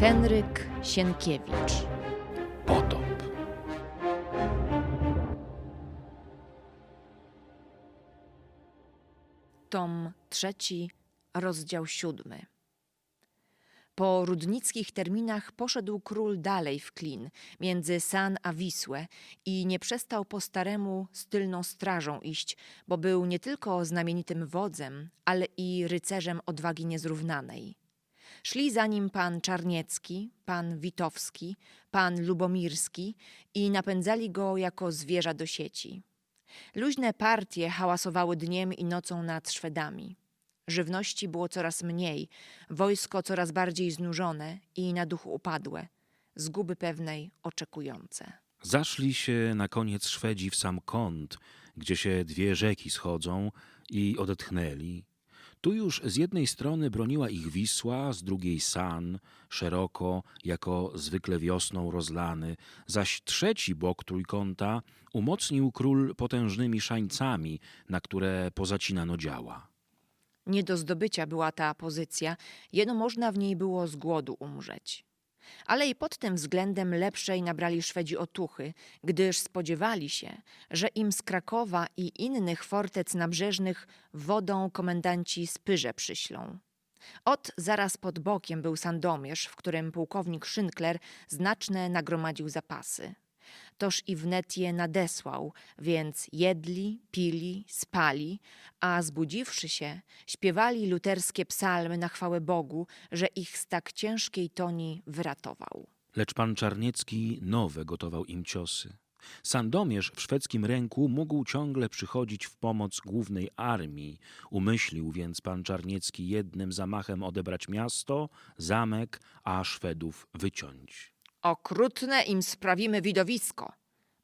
Henryk Sienkiewicz. Potop. Tom trzeci, rozdział siódmy. Po rudnickich terminach poszedł król dalej w klin, między San a Wisłę i nie przestał po staremu z tylną strażą iść, bo był nie tylko znamienitym wodzem, ale i rycerzem odwagi niezrównanej. Szli za nim pan Czarniecki, pan Witowski, pan Lubomirski i napędzali go jako zwierza do sieci. Luźne partie hałasowały dniem i nocą nad Szwedami. Żywności było coraz mniej, wojsko coraz bardziej znużone i na duchu upadłe, zguby pewnej oczekujące. Zaszli się na koniec Szwedzi w sam kąt, gdzie się dwie rzeki schodzą i odetchnęli. Tu już z jednej strony broniła ich Wisła, z drugiej San, szeroko, jako zwykle wiosną rozlany, zaś trzeci bok trójkąta umocnił król potężnymi szańcami, na które pozacinano działa. Nie do zdobycia była ta pozycja, jeno można w niej było z głodu umrzeć. Ale i pod tym względem lepszej nabrali Szwedzi otuchy, gdyż spodziewali się, że im z Krakowa i innych fortec nabrzeżnych wodą komendanci z Pyrze przyślą. Ot zaraz pod bokiem był Sandomierz, w którym pułkownik Szynkler znaczne nagromadził zapasy. Toż i wnet je nadesłał, więc jedli, pili, spali, a zbudziwszy się, śpiewali luterskie psalmy na chwałę Bogu, że ich z tak ciężkiej toni wyratował. Lecz pan Czarniecki nowe gotował im ciosy. Sandomierz w szwedzkim ręku mógł ciągle przychodzić w pomoc głównej armii. Umyślił więc pan Czarniecki jednym zamachem odebrać miasto, zamek, a Szwedów wyciąć. Okrutne im sprawimy widowisko,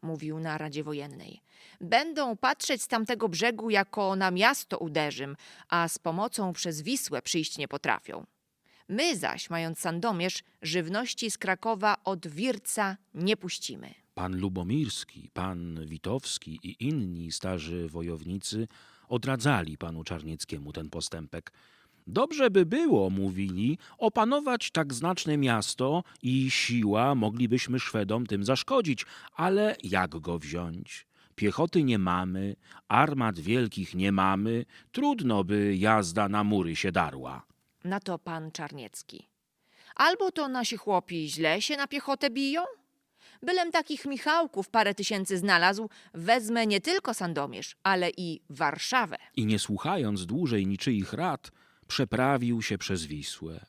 mówił na Radzie Wojennej. Będą patrzeć z tamtego brzegu, jako na miasto uderzym, a z pomocą przez Wisłę przyjść nie potrafią. My zaś, mając Sandomierz, żywności z Krakowa od Wirca nie puścimy. Pan Lubomirski, pan Witowski i inni starzy wojownicy odradzali panu Czarnieckiemu ten postępek. Dobrze by było, mówili, opanować tak znaczne miasto i siła moglibyśmy Szwedom tym zaszkodzić, ale jak go wziąć? Piechoty nie mamy, armat wielkich nie mamy, trudno by jazda na mury się darła. Na to pan Czarniecki. Albo to nasi chłopi źle się na piechotę biją? Bylem takich Michałków parę tysięcy znalazł, wezmę nie tylko Sandomierz, ale i Warszawę. i nie słuchając dłużej niczyich rad, przeprawił się przez Wisłę.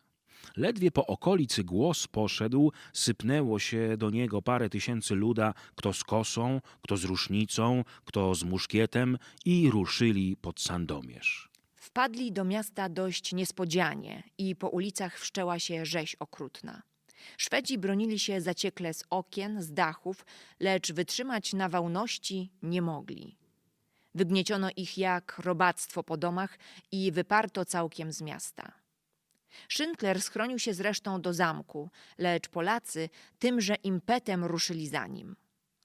Ledwie po okolicy głos poszedł, sypnęło się do niego parę tysięcy luda, kto z kosą, kto z rusznicą, kto z muszkietem i ruszyli pod Sandomierz. Wpadli do miasta dość niespodzianie i po ulicach wszczęła się rzeź okrutna. Szwedzi bronili się zaciekle z okien, z dachów, lecz wytrzymać nawałności nie mogli. Wygnieciono ich jak robactwo po domach i wyparto całkiem z miasta. Szynkler schronił się zresztą do zamku, lecz Polacy tymże impetem ruszyli za nim.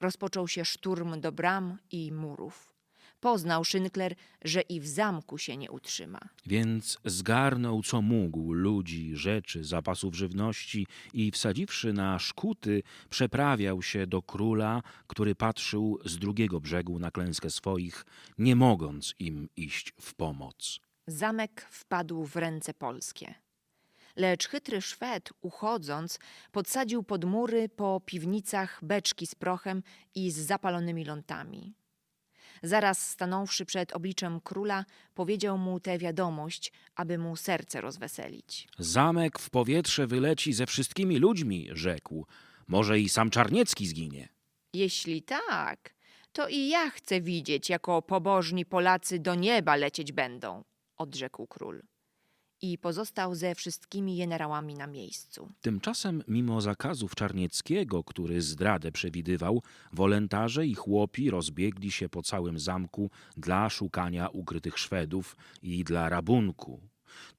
Rozpoczął się szturm do bram i murów. Poznał Szynkler, że i w zamku się nie utrzyma. Więc zgarnął co mógł ludzi, rzeczy, zapasów żywności i wsadziwszy na szkuty, przeprawiał się do króla, który patrzył z drugiego brzegu na klęskę swoich, nie mogąc im iść w pomoc. Zamek wpadł w ręce polskie. Lecz chytry Szwed, uchodząc, podsadził pod mury po piwnicach beczki z prochem i z zapalonymi lątami. Zaraz stanąwszy przed obliczem króla, powiedział mu tę wiadomość, aby mu serce rozweselić. Zamek w powietrze wyleci ze wszystkimi ludźmi, rzekł. Może i sam Czarniecki zginie. Jeśli tak, to i ja chcę widzieć, jako pobożni Polacy do nieba lecieć będą, odrzekł król. I pozostał ze wszystkimi generałami na miejscu. Tymczasem, mimo zakazów Czarnieckiego, który zdradę przewidywał, wolontarze i chłopi rozbiegli się po całym zamku dla szukania ukrytych Szwedów i dla rabunku.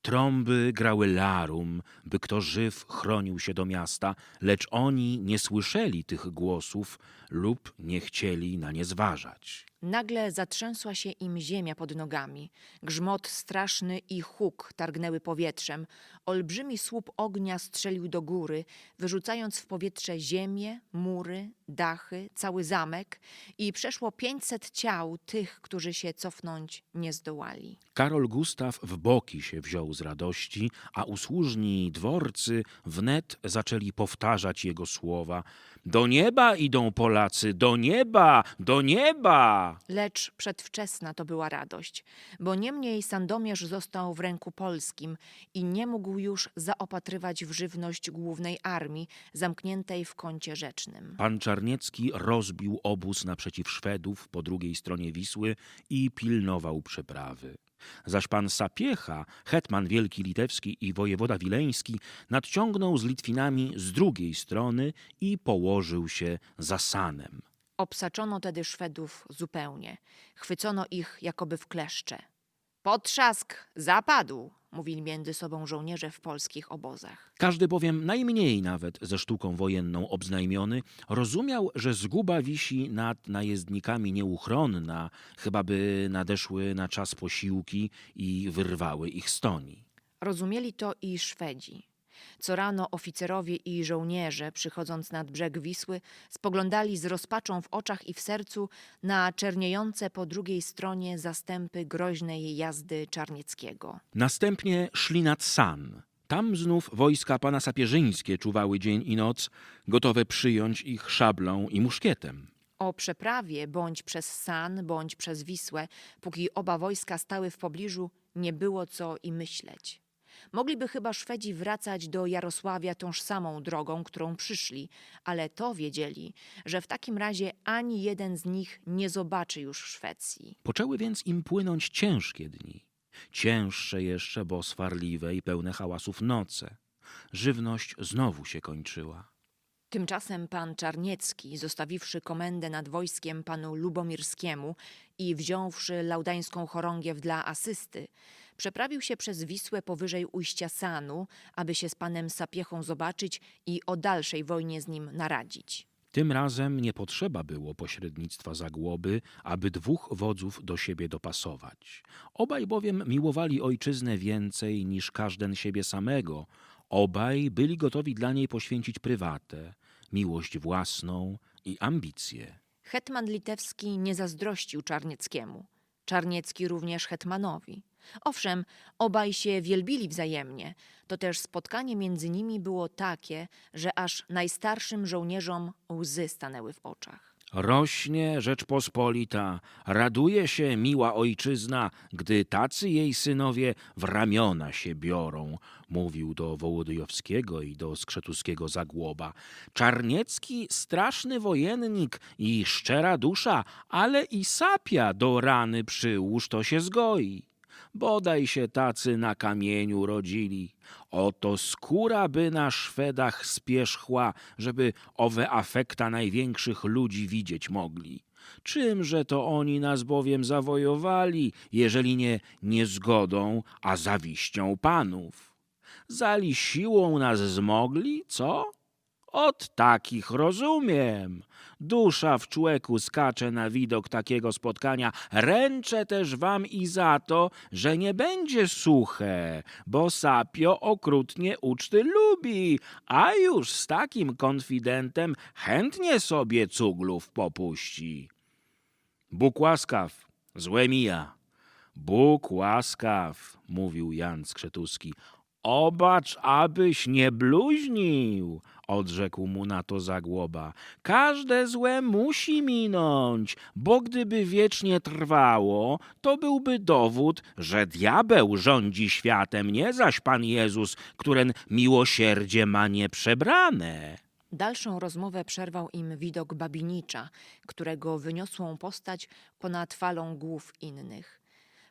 Trąby grały larum, by kto żyw chronił się do miasta, lecz oni nie słyszeli tych głosów lub nie chcieli na nie zważać. Nagle zatrzęsła się im ziemia pod nogami. Grzmot straszny i huk targnęły powietrzem. Olbrzymi słup ognia strzelił do góry, wyrzucając w powietrze ziemię, mury, dachy, cały zamek i przeszło pięćset ciał tych, którzy się cofnąć nie zdołali. Karol Gustaw w boki się wziął z radości, a usłużni dworcy wnet zaczęli powtarzać jego słowa. Do nieba idą Polacy, do nieba, do nieba! Lecz przedwczesna to była radość, bo niemniej Sandomierz został w ręku polskim i nie mógł już zaopatrywać w żywność głównej armii zamkniętej w kącie rzecznym. Pan Czarniecki rozbił obóz naprzeciw Szwedów po drugiej stronie Wisły i pilnował przeprawy. Zaś pan Sapiecha, hetman wielki litewski i wojewoda wileński, nadciągnął z Litwinami z drugiej strony i położył się za Sanem. Obsaczono tedy Szwedów zupełnie. Chwycono ich jakoby w kleszcze. Potrzask zapadł, mówili między sobą żołnierze w polskich obozach. Każdy bowiem, najmniej nawet ze sztuką wojenną obznajmiony, rozumiał, że zguba wisi nad najezdnikami nieuchronna, chyba by nadeszły na czas posiłki i wyrwały ich z toni. Rozumieli to i Szwedzi. Co rano oficerowie i żołnierze, przychodząc nad brzeg Wisły, spoglądali z rozpaczą w oczach i w sercu na czerniejące po drugiej stronie zastępy groźnej jazdy Czarnieckiego. Następnie szli nad San. Tam znów wojska pana sapieżyńskie czuwały dzień i noc, gotowe przyjąć ich szablą i muszkietem. O przeprawie bądź przez San, bądź przez Wisłę, póki oba wojska stały w pobliżu, nie było co i myśleć. Mogliby chyba Szwedzi wracać do Jarosławia tąż samą drogą, którą przyszli, ale to wiedzieli, że w takim razie ani jeden z nich nie zobaczy już Szwecji. Poczęły więc im płynąć ciężkie dni. Cięższe jeszcze, bo swarliwe i pełne hałasów noce. Żywność znowu się kończyła. Tymczasem pan Czarniecki, zostawiwszy komendę nad wojskiem panu Lubomirskiemu i wziąwszy laudańską chorągiew dla asysty, przeprawił się przez Wisłę powyżej ujścia Sanu, aby się z panem Sapiechą zobaczyć i o dalszej wojnie z nim naradzić. Tym razem nie potrzeba było pośrednictwa Zagłoby, aby dwóch wodzów do siebie dopasować. Obaj bowiem miłowali ojczyznę więcej niż każden siebie samego. Obaj byli gotowi dla niej poświęcić prywatę, miłość własną i ambicje. Hetman litewski nie zazdrościł Czarnieckiemu. Czarniecki również hetmanowi. Owszem, obaj się wielbili wzajemnie. To też spotkanie między nimi było takie, że aż najstarszym żołnierzom łzy stanęły w oczach. Rośnie Rzeczpospolita, raduje się miła ojczyzna, gdy tacy jej synowie w ramiona się biorą, mówił do Wołodyjowskiego i do Skrzetuskiego Zagłoba. Czarniecki straszny wojennik i szczera dusza, ale i sapia do rany przyłóż to się zgoi. Bodaj się tacy na kamieniu rodzili. Oto skóra by na Szwedach spierzchła, żeby owe afekta największych ludzi widzieć mogli. Czymże to oni nas bowiem zawojowali, jeżeli nie niezgodą, a zawiścią panów? Zali siłą nas zmogli, co? Od takich rozumiem. Dusza w człeku skacze na widok takiego spotkania. Ręczę też wam i za to, że nie będzie suche, bo sapio okrutnie uczty lubi, a już z takim konfidentem chętnie sobie cuglów popuści. Bóg łaskaw, złe mija. Bóg łaskaw, mówił Jan Skrzetuski. Obacz, abyś nie bluźnił, odrzekł mu na to Zagłoba. Każde złe musi minąć, bo gdyby wiecznie trwało, to byłby dowód, że diabeł rządzi światem, nie zaś Pan Jezus, któren miłosierdzie ma nieprzebrane. Dalszą rozmowę przerwał im widok Babinicza, którego wyniosłą postać ponad falą głów innych.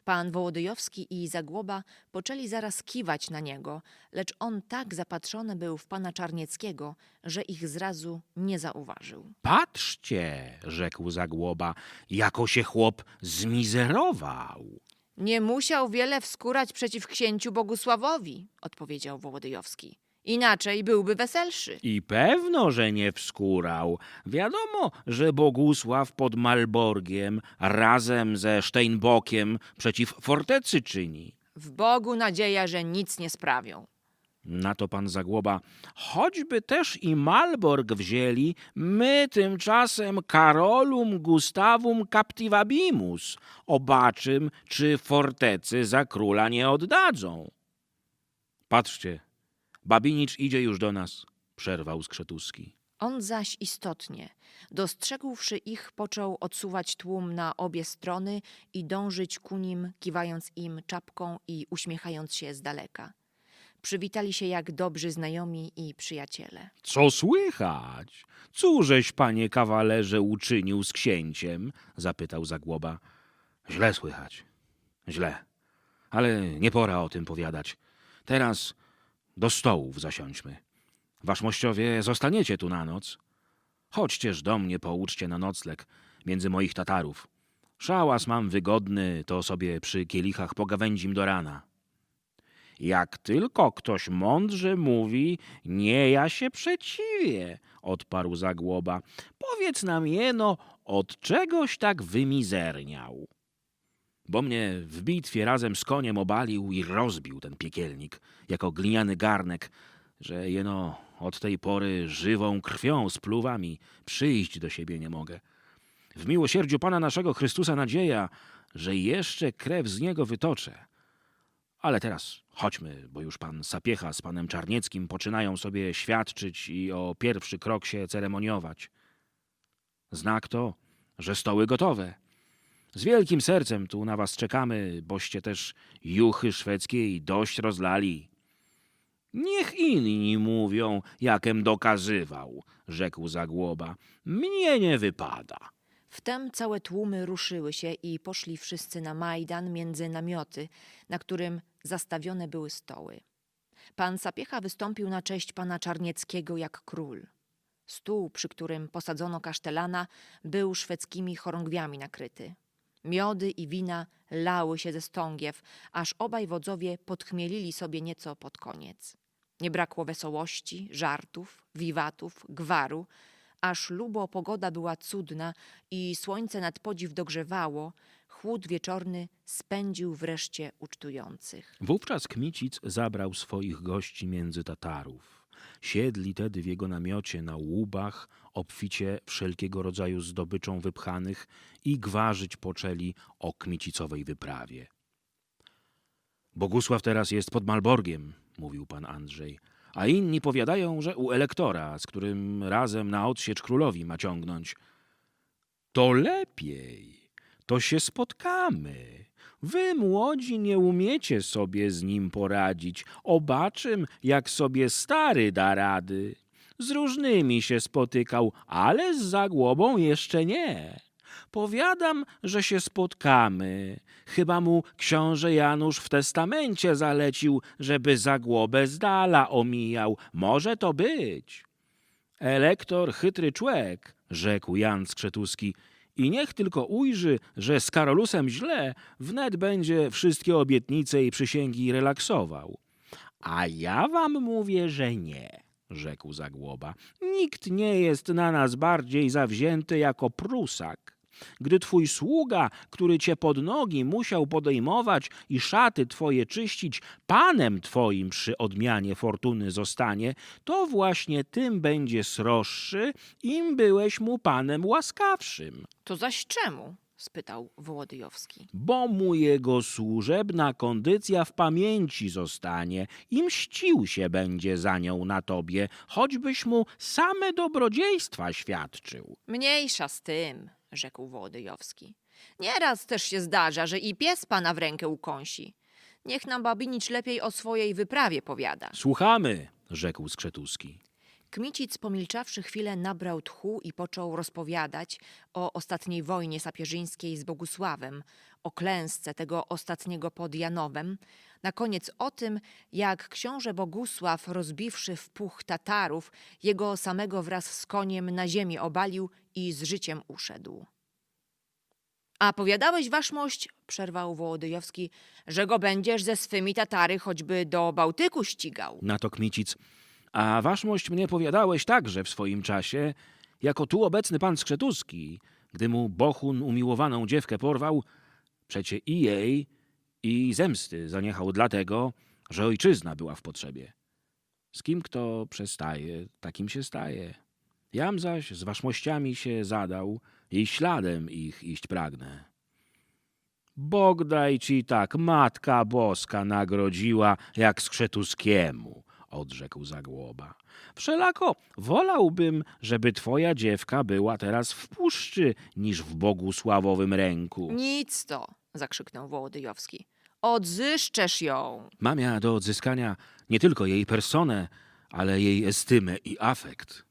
Pan Wołodyjowski i Zagłoba poczęli zaraz kiwać na niego, lecz on tak zapatrzony był w pana Czarnieckiego, że ich zrazu nie zauważył. Patrzcie, rzekł Zagłoba, jako się chłop zmizerował. Nie musiał wiele wskórać przeciw księciu Bogusławowi, odpowiedział Wołodyjowski. Inaczej byłby weselszy. I pewno, że nie wskórał. Wiadomo, że Bogusław pod Malborgiem razem ze Steinbokiem przeciw fortecy czyni. W Bogu nadzieja, że nic nie sprawią. Na to pan Zagłoba, choćby też i Malborg wzięli, my tymczasem Karolum Gustawum Captivabimus obaczym, czy fortecy za króla nie oddadzą. Patrzcie, Babinicz idzie już do nas, przerwał Skrzetuski. On zaś istotnie, dostrzegłszy ich, począł odsuwać tłum na obie strony i dążyć ku nim, kiwając im czapką i uśmiechając się z daleka. Przywitali się jak dobrzy znajomi i przyjaciele. Co słychać? Cóżeś, panie kawalerze, uczynił z księciem? zapytał Zagłoba. Źle słychać. Źle. Ale nie pora o tym powiadać. Teraz do stołów zasiądźmy. Waszmościowie zostaniecie tu na noc. Chodźcież do mnie, pouczcie na nocleg między moich Tatarów. Szałas mam wygodny, to sobie przy kielichach pogawędzim do rana. Jak tylko ktoś mądrze mówi, nie ja się przeciwię, odparł Zagłoba. Powiedz nam jeno, od czegoś tak wymizerniał. Bo mnie w bitwie razem z koniem obalił i rozbił ten piekielnik, jako gliniany garnek, że jeno od tej pory żywą krwią z pluwami przyjść do siebie nie mogę. W miłosierdziu Pana naszego Chrystusa nadzieja, że jeszcze krew z niego wytoczę. Ale teraz chodźmy, bo już pan Sapiecha z panem Czarnieckim poczynają sobie świadczyć i o pierwszy krok się ceremoniować. Znak to, że stoły gotowe. Z wielkim sercem tu na was czekamy, boście też juchy szwedzkiej dość rozlali. Niech inni mówią, jakem dokazywał, rzekł Zagłoba. Mnie nie wypada. Wtem całe tłumy ruszyły się i poszli wszyscy na Majdan między namioty, na którym zastawione były stoły. Pan Sapiecha wystąpił na cześć pana Czarnieckiego jak król. Stół, przy którym posadzono kasztelana, był szwedzkimi chorągwiami nakryty. Miody i wina lały się ze stągiew, aż obaj wodzowie podchmielili sobie nieco pod koniec. Nie brakło wesołości, żartów, wiwatów, gwaru, aż lubo pogoda była cudna i słońce nad podziw dogrzewało, chłód wieczorny spędził wreszcie ucztujących. Wówczas Kmicic zabrał swoich gości między Tatarów. Siedli tedy w jego namiocie na łubach, obficie wszelkiego rodzaju zdobyczą wypchanych i gwarzyć poczęli o Kmicicowej wyprawie. Bogusław teraz jest pod Malborgiem, mówił pan Andrzej, a inni powiadają, że u elektora, z którym razem na odsiecz królowi ma ciągnąć. To lepiej, to się spotkamy. Wy, młodzi, nie umiecie sobie z nim poradzić. Obaczym, jak sobie stary da rady. Z różnymi się spotykał, ale z Zagłobą jeszcze nie. Powiadam, że się spotkamy. Chyba mu książę Janusz w testamencie zalecił, żeby Zagłobę z dala omijał. Może to być. Elektor chytry człek, rzekł Jan Skrzetuski, i niech tylko ujrzy, że z Karolusem źle, wnet będzie wszystkie obietnice i przysięgi relaksował. A ja wam mówię, że nie, rzekł Zagłoba. Nikt nie jest na nas bardziej zawzięty jako Prusak. Gdy twój sługa, który cię pod nogi musiał podejmować i szaty twoje czyścić, panem twoim przy odmianie fortuny zostanie, to właśnie tym będzie sroższy, im byłeś mu panem łaskawszym. To zaś czemu? Spytał Wołodyjowski. Bo mu jego służebna kondycja w pamięci zostanie i mścił się będzie za nią na tobie, choćbyś mu same dobrodziejstwa świadczył. Mniejsza z tym, rzekł Wołodyjowski. Nieraz też się zdarza, że i pies pana w rękę ukąsi. Niech nam Babinicz lepiej o swojej wyprawie powiada. Słuchamy, rzekł Skrzetuski. Kmicic pomilczawszy chwilę nabrał tchu i począł rozpowiadać o ostatniej wojnie sapieżyńskiej z Bogusławem, o klęsce tego ostatniego pod Janowem, na koniec o tym, jak książę Bogusław, rozbiwszy w puch Tatarów, jego samego wraz z koniem na ziemię obalił i z życiem uszedł. A powiadałeś, waszmość, przerwał Wołodyjowski, że go będziesz ze swymi Tatary choćby do Bałtyku ścigał. Na to Kmicic. A waszmość mnie powiadałeś także w swoim czasie, jako tu obecny pan Skrzetuski, gdy mu Bohun umiłowaną dziewkę porwał, przecie i jej, i zemsty zaniechał dlatego, że ojczyzna była w potrzebie. Z kim kto przestaje, takim się staje. Jam zaś z waszmościami się zadał i śladem ich iść pragnę. Bog daj ci tak, Matka Boska nagrodziła, jak Skrzetuskiemu, odrzekł Zagłoba. Wszelako wolałbym, żeby twoja dziewka była teraz w puszczy, niż w bogusławowym ręku. Nic to, zakrzyknął Wołodyjowski. Odzyszczesz ją. Mam ja do odzyskania nie tylko jej personę, ale jej estymę i afekt.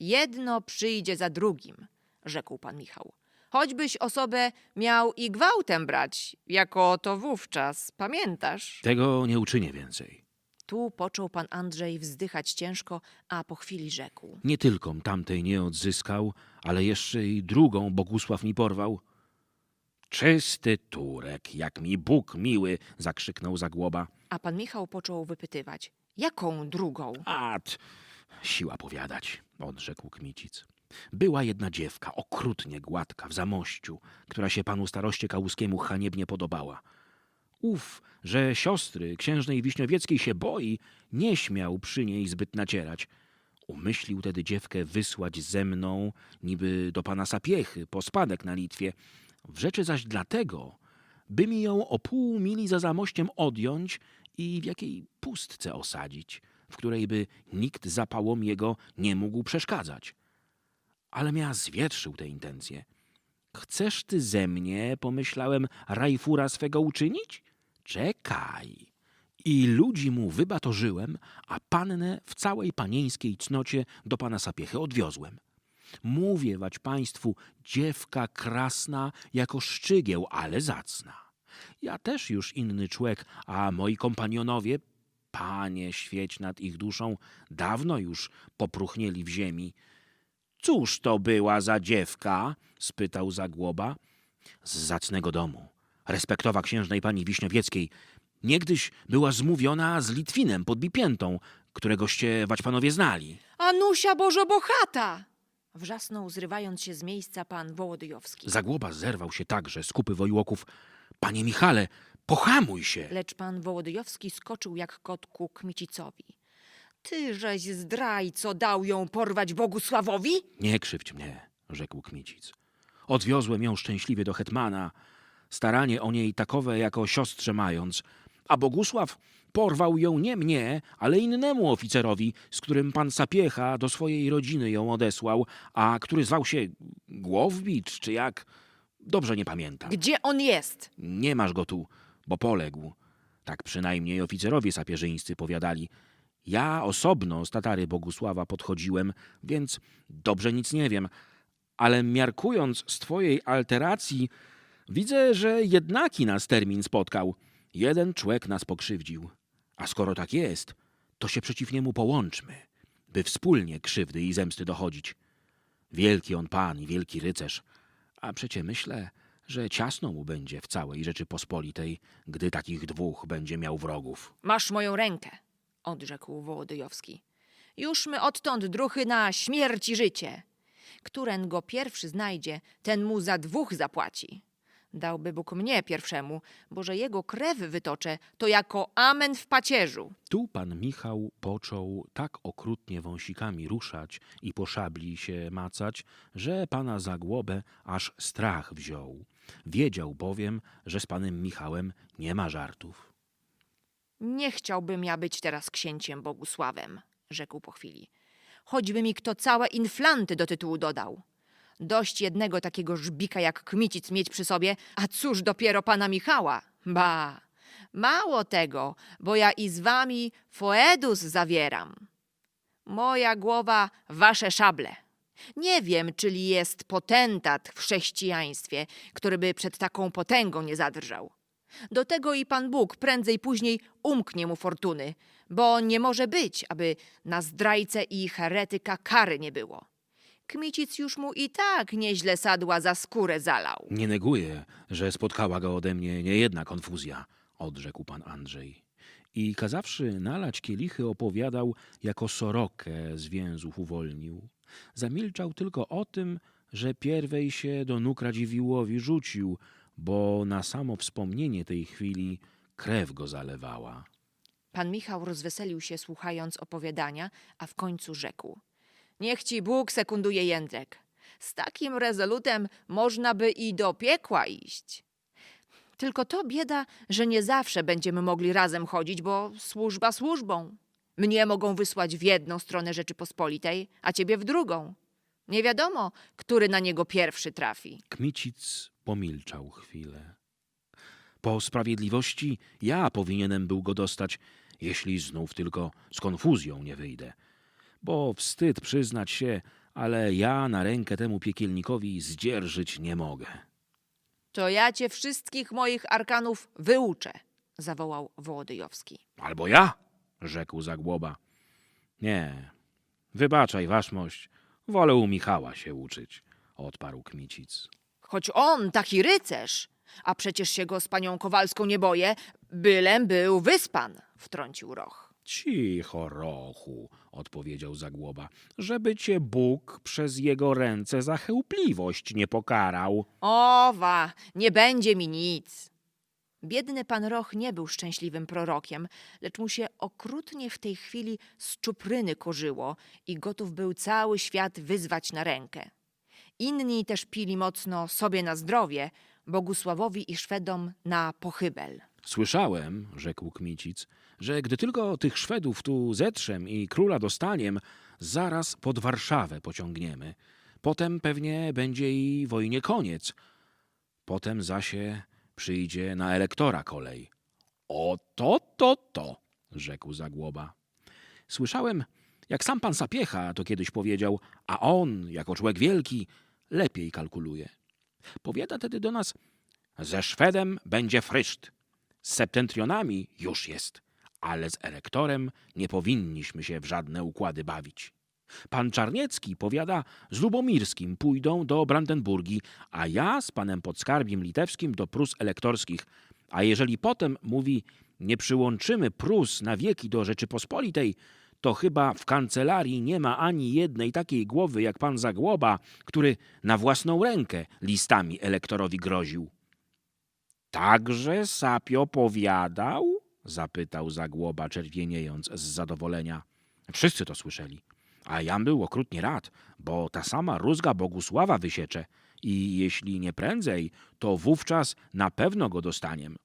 Jedno przyjdzie za drugim, rzekł pan Michał. Choćbyś osobę miał i gwałtem brać, jako to wówczas, pamiętasz? Tego nie uczynię więcej. Tu począł pan Andrzej wzdychać ciężko, a po chwili rzekł. Nie tylko tamtej nie odzyskał, ale jeszcze i drugą Bogusław mi porwał. Czysty Turek, jak mi Bóg miły, zakrzyknął Zagłoba. A pan Michał począł wypytywać. Jaką drugą? At, siła powiadać, odrzekł Kmicic. Była jedna dziewka, okrutnie gładka, w zamościu, która się panu staroście kałuskiemu haniebnie podobała. Ów, że siostry księżnej Wiśniowieckiej się boi, nie śmiał przy niej zbyt nacierać. Umyślił tedy dziewkę wysłać ze mną, niby do pana Sapiechy, po spadek na Litwie. W rzeczy zaś dlatego, by mi ją o pół mili za zamościem odjąć i w jakiej pustce osadzić, w której by nikt zapałom jego nie mógł przeszkadzać. Ale miała zwietrzył te intencje. Chcesz ty ze mnie, pomyślałem, rajfura swego uczynić? Czekaj. I ludzi mu wybatorzyłem, a pannę w całej panieńskiej cnocie do pana Sapiechy odwiozłem. Mówię wać państwu, dziewka krasna jako szczygieł, ale zacna. Ja też już inny człowiek, a moi kompanionowie, panie świeć nad ich duszą, dawno już popruchnieli w ziemi. Cóż to była za dziewka? spytał Zagłoba. Z zacnego domu. Respektowa księżnej pani Wiśniowieckiej. Niegdyś była zmówiona z Litwinem pod Bipiętą, któregoście Waćpanowie znali. Anusia Bożobochata! Wrzasnął, zrywając się z miejsca pan Wołodyjowski. Zagłoba zerwał się także z kupy wojłoków. Panie Michale, pohamuj się! Lecz pan Wołodyjowski skoczył jak kot ku Kmicicowi. Ty żeś zdrajco dał ją porwać Bogusławowi? Nie krzywdź mnie, rzekł Kmicic. Odwiozłem ją szczęśliwie do hetmana, staranie o niej takowe jako siostrze mając, a Bogusław porwał ją nie mnie, ale innemu oficerowi, z którym pan Sapiecha do swojej rodziny ją odesłał, a który zwał się Głowbicz, czy jak? Dobrze nie pamiętam. Gdzie on jest? Nie masz go tu, bo poległ. Tak przynajmniej oficerowie sapieżyńscy powiadali. Ja osobno z Tatary Bogusława podchodziłem, więc dobrze nic nie wiem. Ale miarkując z twojej alteracji, widzę, że jednaki nas termin spotkał. Jeden człek nas pokrzywdził. A skoro tak jest, to się przeciw niemu połączmy, by wspólnie krzywdy i zemsty dochodzić. Wielki on pan i wielki rycerz, a przecie myślę, że ciasno mu będzie w całej Rzeczypospolitej, gdy takich dwóch będzie miał wrogów. Masz moją rękę, odrzekł Wołodyjowski. Już my odtąd druchy na śmierć i życie. Któren go pierwszy znajdzie, ten mu za dwóch zapłaci. Dałby Bóg mnie pierwszemu, bo że jego krew wytoczę, to jako amen w pacierzu. Tu pan Michał począł tak okrutnie wąsikami ruszać i po szabli się macać, że pana Zagłobę aż strach wziął. Wiedział bowiem, że z panem Michałem nie ma żartów. Nie chciałbym ja być teraz księciem Bogusławem, rzekł po chwili. Choćby mi kto całe inflanty do tytułu dodał. Dość jednego takiego żbika jak Kmicic mieć przy sobie, a cóż dopiero pana Michała. Ba, mało tego, bo ja i z wami foedus zawieram. Moja głowa wasze szable. Nie wiem, czyli jest potentat w chrześcijaństwie, który by przed taką potęgą nie zadrżał. Do tego i Pan Bóg prędzej później umknie mu fortuny, bo nie może być, aby na zdrajcę i heretyka kary nie było. Kmicic już mu i tak nieźle sadła za skórę zalał. Nie neguję, że spotkała go ode mnie niejedna konfuzja, odrzekł pan Andrzej. I kazawszy nalać kielichy, opowiadał, jako sorokę z więzów uwolnił. Zamilczał tylko o tym, że pierwej się do nóg Radziwiłłowi rzucił, bo na samo wspomnienie tej chwili krew go zalewała. Pan Michał rozweselił się słuchając opowiadania, a w końcu rzekł. Niech ci Bóg sekunduje Jędrek. Z takim rezolutem można by i do piekła iść. Tylko to bieda, że nie zawsze będziemy mogli razem chodzić, bo służba służbą. Mnie mogą wysłać w jedną stronę Rzeczypospolitej, a ciebie w drugą. Nie wiadomo, który na niego pierwszy trafi. Kmicic pomilczał chwilę. Po sprawiedliwości ja powinienem był go dostać, jeśli znów tylko z konfuzją nie wyjdę. Bo wstyd przyznać się, ale ja na rękę temu piekielnikowi zdzierżyć nie mogę. To ja cię wszystkich moich arkanów wyuczę, zawołał Wołodyjowski. Albo ja, rzekł Zagłoba. Nie, wybaczaj, waszmość, wolę u Michała się uczyć, odparł Kmicic. Choć on taki rycerz, a przecież się go z panią Kowalską nie boję, bylem był wyspan, wtrącił Roch. Cicho, Rochu, odpowiedział Zagłoba, żeby cię Bóg przez jego ręce za chełpliwość nie pokarał. Owa, nie będzie mi nic. Biedny pan Roch nie był szczęśliwym prorokiem, lecz mu się okrutnie w tej chwili z czupryny korzyło i gotów był cały świat wyzwać na rękę. Inni też pili mocno sobie na zdrowie, Bogusławowi i Szwedom na pochybel. Słyszałem, rzekł Kmicic, że gdy tylko tych Szwedów tu zetrzem i króla dostaniem, zaraz pod Warszawę pociągniemy. Potem pewnie będzie i wojnie koniec. Potem zasie przyjdzie na elektora kolej. O to, to, to, rzekł Zagłoba. Słyszałem, jak sam pan Sapiecha to kiedyś powiedział, a on, jako człowiek wielki, lepiej kalkuluje. Powiada tedy do nas, ze Szwedem będzie fryszt, z septentrionami już jest, ale z elektorem nie powinniśmy się w żadne układy bawić. Pan Czarniecki powiada, z Lubomirskim pójdą do Brandenburgii, a ja z panem podskarbiem litewskim do Prus elektorskich. A jeżeli potem, mówi, nie przyłączymy Prus na wieki do Rzeczypospolitej, to chyba w kancelarii nie ma ani jednej takiej głowy jak pan Zagłoba, który na własną rękę listami elektorowi groził. Także Sapio powiadał? zapytał Zagłoba, czerwieniejąc z zadowolenia. Wszyscy to słyszeli. A jam był okrutnie rad, bo ta sama rózga Bogusława wysiecze i jeśli nie prędzej, to wówczas na pewno go dostaniem.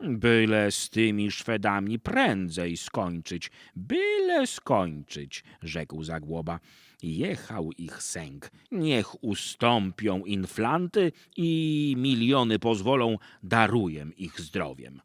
Byle z tymi Szwedami prędzej skończyć, byle skończyć, rzekł Zagłoba. Jechał ich sęk. Niech ustąpią inflanty i miliony pozwolą, daruję ich zdrowiem.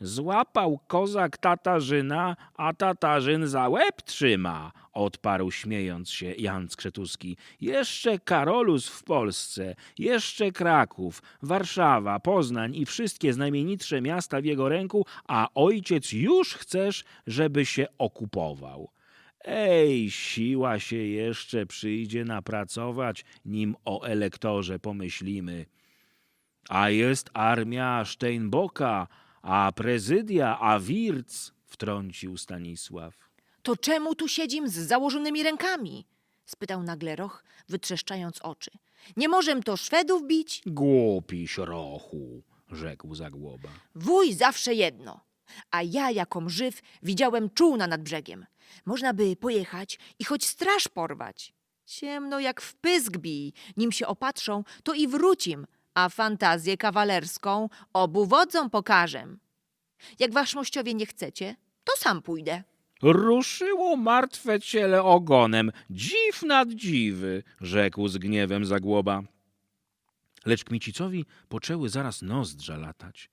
Złapał kozak Tatarzyna, a Tatarzyn za łeb trzyma, odparł śmiejąc się Jan Skrzetuski. Jeszcze Karolus w Polsce, jeszcze Kraków, Warszawa, Poznań i wszystkie znamienitsze miasta w jego ręku, a ojciec już chcesz, żeby się okupował. Ej, siła się jeszcze przyjdzie napracować, nim o elektorze pomyślimy. A jest armia Steinbocka, a prezydia, a Wirc, wtrącił Stanisław. To czemu tu siedzim z założonymi rękami? spytał nagle Roch, wytrzeszczając oczy. Nie możem to Szwedów bić? Głupi śrochu, rzekł Zagłoba. Wuj zawsze jedno. A ja, jakom żyw, widziałem czółna nad brzegiem. Można by pojechać i choć straż porwać. Ciemno jak w pysk bij. Nim się opatrzą, to i wrócim, a fantazję kawalerską obu wodzom pokażę. Jak waszmościowie nie chcecie, to sam pójdę. Ruszyło martwe ciele ogonem, dziw nad dziwy, rzekł z gniewem Zagłoba. Lecz Kmicicowi poczęły zaraz nozdrza latać.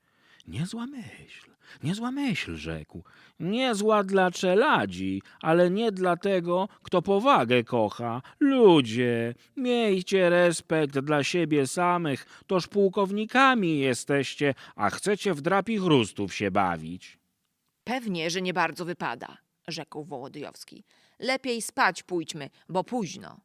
Niezła myśl, niezła myśl, rzekł. Niezła dla czeladzi, ale nie dla tego, kto powagę kocha. Ludzie, miejcie respekt dla siebie samych, toż pułkownikami jesteście, a chcecie w drapi chrustów się bawić. Pewnie, że nie bardzo wypada, rzekł Wołodyjowski. Lepiej spać pójdźmy, bo późno.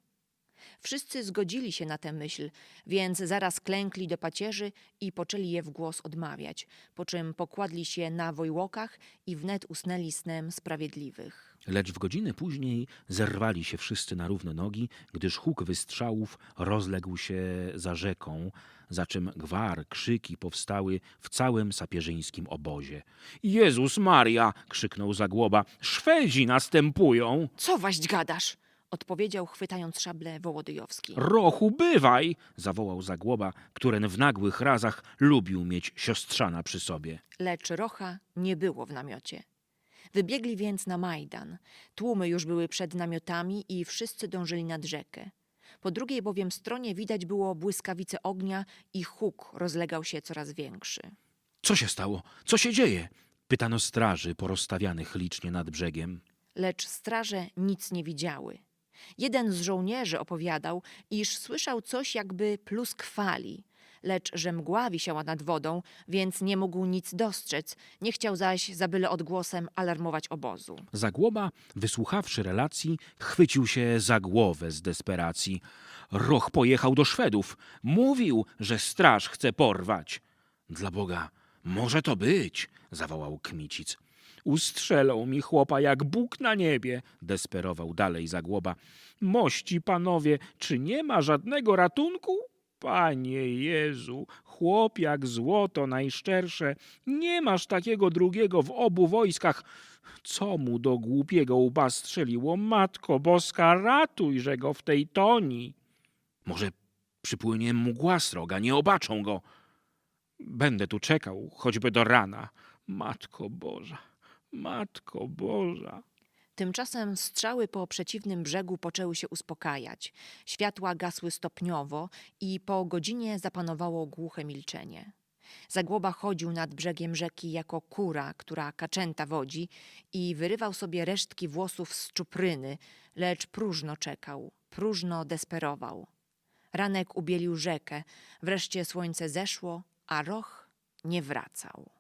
Wszyscy zgodzili się na tę myśl, więc zaraz klękli do pacierzy i poczęli je w głos odmawiać, po czym pokładli się na wojłokach i wnet usnęli snem sprawiedliwych. Lecz w godzinę później zerwali się wszyscy na równe nogi, gdyż huk wystrzałów rozległ się za rzeką, za czym gwar, krzyki powstały w całym sapieżyńskim obozie. Jezus Maria! krzyknął Zagłoba. Szwedzi następują! Co waść gadasz? Odpowiedział, chwytając szablę Wołodyjowski. Rochu, bywaj! zawołał Zagłoba, któren w nagłych razach lubił mieć siostrzana przy sobie. Lecz Rocha nie było w namiocie. Wybiegli więc na Majdan. Tłumy już były przed namiotami i wszyscy dążyli nad rzekę. Po drugiej bowiem stronie widać było błyskawice ognia i huk rozlegał się coraz większy. Co się stało? Co się dzieje? Pytano straży porozstawianych licznie nad brzegiem. Lecz straże nic nie widziały. Jeden z żołnierzy opowiadał, iż słyszał coś jakby plusk fali, lecz że mgła wisiała nad wodą, więc nie mógł nic dostrzec, nie chciał zaś za byle odgłosem alarmować obozu. Zagłoba, wysłuchawszy relacji, chwycił się za głowę z desperacji. Roch pojechał do Szwedów. Mówił, że straż chce porwać. Dla Boga, może to być, zawołał Kmicic. Ustrzelą mi chłopa jak Bóg na niebie, desperował dalej Zagłoba. Mości panowie, czy nie ma żadnego ratunku? Panie Jezu, chłop jak złoto najszczersze, nie masz takiego drugiego w obu wojskach. Co mu do głupiego łba strzeliło? Matko Boska, ratujże go w tej toni. Może przypłynie mgła sroga, nie obaczą go. Będę tu czekał, choćby do rana. Matko Boża, Matko Boża. Tymczasem strzały po przeciwnym brzegu poczęły się uspokajać. Światła gasły stopniowo i po godzinie zapanowało głuche milczenie. Zagłoba chodził nad brzegiem rzeki jako kura, która kaczęta wodzi i wyrywał sobie resztki włosów z czupryny, lecz próżno czekał, próżno desperował. Ranek ubielił rzekę, wreszcie słońce zeszło, a roch nie wracał.